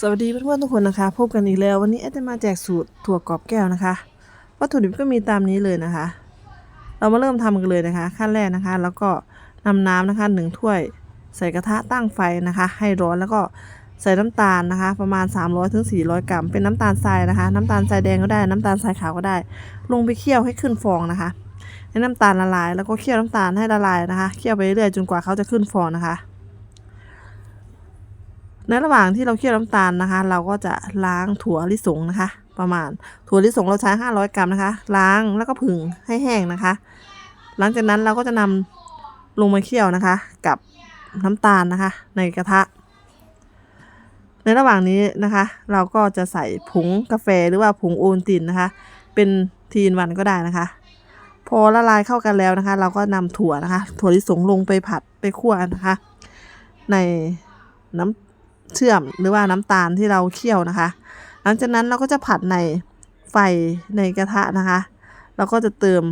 สวัสดีเพื่อนๆทุกคนนะคะพบกันอีกแล้ววันนี้แอดจะมาแจกสูตรถั่วกรอบแก้วนะคะ วัตถุดิบก็มีตามนี้เลยนะคะ เรามาเริ่มทำกันเลยนะคะ ขั้นแรกนะคะ แล้วก็นำน้ำนะคะหนึ่งถ้วย ใส่กระทะตั้งไฟนะคะ ให้ร้อนแล้วก็ใส่น้ำตาลนะคะ ประมาณ 300ถึง400กรัม เป็นน้ำตาลทรายนะคะ น้ำตาลทรายแดงก็ได้น้ำตาลทรายขาวก็ได้ ลงไปเคี่ยวให้ขึ้นฟองนะคะ ให้น้ำตาลละลาย แล้วก็เคี่ยวน้ำตาลให้ละลายนะคะเคี่ยวไปเรื่อยๆจนกว่าเขาจะขึ้นฟองนะคะ ในระหว่างที่เราเคี่ยวน้ำตาลนะคะ เราก็จะล้างถั่วลิสงนะคะ ประมาณถั่วลิสงเราใช้ 500 กรัมนะคะ ล้างแล้วก็ผึ่งให้แห้งนะคะ หลังจากนั้นเราก็จะนำลงมาเคี่ยวนะคะ กับน้ำตาลนะคะ ในกระทะ ในระหว่างนี้นะคะ เราก็จะใส่ผงกาแฟหรือว่าผงโอวัลตินนะคะ เป็นทีนวันก็ได้นะคะ พอละลายเข้ากันแล้วนะคะ เราก็นำถั่วนะคะ ถั่วลิสงลงไปผัดไปคั่วนะคะ ในน้ำ เชื่อมหรือว่าน้ำตาลที่เราเคี่ยวนะคะ หลังจากนั้นเราก็จะผัดในไฟในกระทะนะคะเราก็จะเติม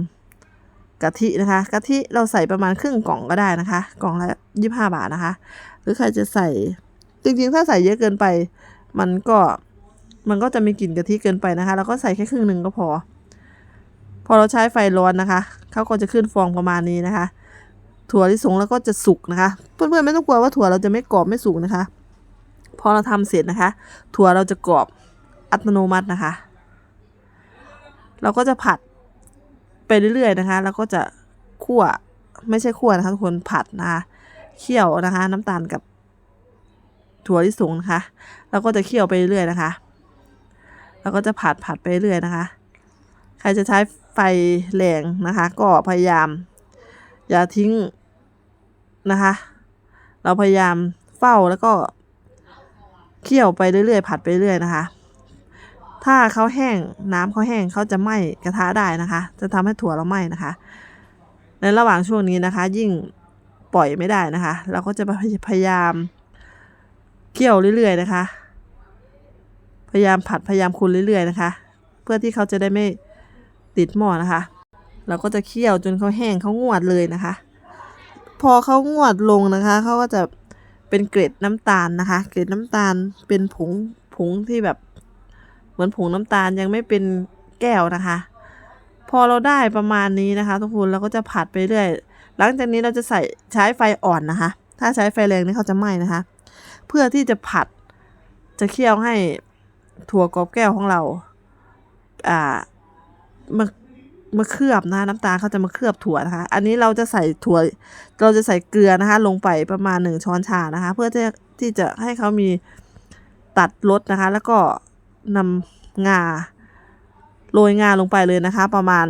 กะทินะคะ กะทิเราใส่ประมาณครึ่งกล่องก็ได้นะคะ กล่องละยี่ห้าบาทนะคะ หรือใครจะใส่จริงๆ ถ้าใส่เยอะเกินไป มันก็มันก็จะมีกลิ่นกะทิเกินไปนะคะเราก็ใส่แค่ครึ่งหนึ่งก็พอ พอเราใช้ไฟร้อนนะคะเขาก็จะขึ้นฟองประมาณนี้นะคะ ถั่วลิสงแล้วก็จะสุกนะคะ เพื่อนๆไม่ต้องกลัวว่าถั่วเราจะไม่กรอบไม่สุกนะคะ พอเราทำเสร็จนะคะ ถั่วเราจะกรอบอัตโนมัตินะคะ เราก็จะผัดไปเรื่อยๆนะคะ แล้วก็จะคั่วไม่ใช่คั่วนะคะทุกคนผัดนะคะเคี่ยวนะคะ น้ำตาลกับถั่วลิสงนะคะเราก็จะเคี่ยวไปเรื่อยๆนะคะเราก็จะผัดผัดไปเรื่อยนะคะ ใครจะใช้ไฟแรงนะคะ ก็พยายาม อย่าทิ้งนะคะ เราพยายามเฝ้าแล้วก็ เคี่ยวไปเรื่อยๆ ผัดไปเรื่อยนะคะ ถ้าเขาแห้งน้ำเขาแห้งเขาจะไหม้กระทะได้นะคะ จะทำให้ถั่วเราไหม้นะคะ ในระหว่างช่วงนี้นะคะ ยิ่งปล่อยไม่ได้นะคะ เราก็จะพยายามเคี่ยวเรื่อยๆนะคะ พยายามผัดพยายามคุนเรื่อยๆนะคะ เพื่อที่เขาจะได้ไม่ติดหม้อนะคะ เราก็จะเคี่ยวจนเขาแห้งเขางวดเลยนะคะ พอเขางวดลงนะคะเขาก็จะ เป็นเกล็ดน้ำตาลนะคะ เกล็ดน้ำตาลเป็นผงผงที่แบบ เหมือนผงน้ำตาลยังไม่เป็นแก้วนะคะ พอเราได้ประมาณนี้นะคะ ทุกคนเราก็จะผัดไปเรื่อยหลังจากนี้เราจะใส่ใช้ไฟอ่อนนะคะ ถ้าใช้ไฟแรงนี่เขาจะไหม้นะคะ เพื่อที่จะผัดจะเคี่ยวให้ถั่วกรอบแก้วของเรา อ่ามา มาเคลือบนะคะน้ำตาลเขาจะมาเคลือบถั่วนะคะ อันนี้เราจะใส่ถั่วเราจะใส่เกลือนะคะ ลงไปประมาณหนึ่งช้อนชานะคะ เพื่อที่ที่จะให้เขามีตัดรสนะคะ แล้วก็นำงาโรยงาลงไปเลยนะคะ ประมาณ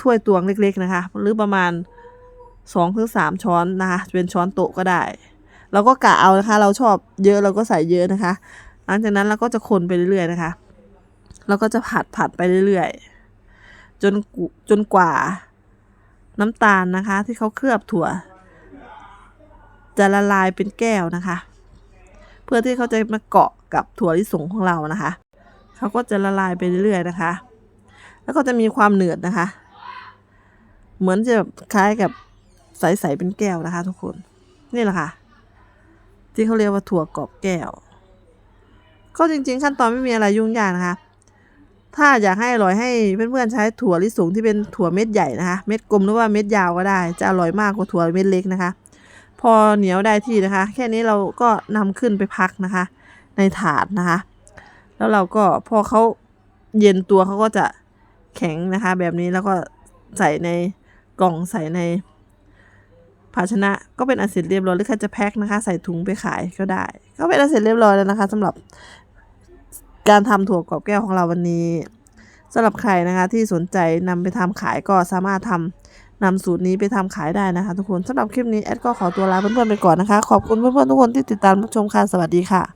ถ้วยตวงเล็ก ๆนะคะ หรือประมาณสองถึงสามช้อนนะคะเป็นช้อนโต๊ะก็ได้เราก็กะเอานะคะ เราชอบเยอะเราก็ใส่เยอะนะคะ หลังจากนั้นเราก็จะคนไปเรื่อยๆนะคะ เราก็จะผัดผัดไปเรื่อยๆ จนจนกว่า น้ำตาลนะคะ ที่เขาเคลือบถั่ว จะละลายเป็นแก้วนะคะ เพื่อที่เขาจะมาเกาะกับถั่วลิสงของเรานะคะ เขาก็จะละลายไปเรื่อยๆนะคะ แล้วก็จะมีความเหนืดนะคะ เหมือนจะคล้ายกับใสๆเป็นแก้วนะคะ ทุกคนนี่แหละค่ะ ที่เขาเรียกว่าถั่วกรอบแก้ว ก็จริง ๆ ขั้นตอนไม่มีอะไรยุ่งยากนะคะ ถ้าอยากให้อร่อยให้เพื่อนๆใช้ถั่วลิสงที่เป็นถั่วเม็ดใหญ่นะคะ เม็ดกลมหรือว่าเม็ดยาวก็ได้ จะอร่อยมากกว่าถั่วเม็ดเล็กนะคะ พอเหนียวได้ที่นะคะ แค่นี้เราก็นำขึ้นไปพักนะคะ ในถาดนะคะ แล้วเราก็พอเขาเย็นตัวเขาก็จะแข็งนะคะ แบบนี้แล้วก็ใส่ในกล่องใส่ในภาชนะก็เป็นอันเสร็จเรียบร้อยหรือใครจะแพ็คนะคะ ใส่ถุงไปขายก็ได้ ก็เป็นอันเสร็จเรียบร้อยแล้วนะคะสำหรับ การทำถั่วกรอบแก้วของเราวันนี้สำหรับใครนะคะที่สนใจนำไปทำขายก็สามารถทำนำสูตรนี้ไปทำขายได้นะคะ ทุกคนสำหรับคลิปนี้แอดก็ขอตัวลาเพื่อนๆไปก่อนนะคะ ขอบคุณเพื่อนๆทุกคนที่ติดตามรับชมค่ะสวัสดีค่ะ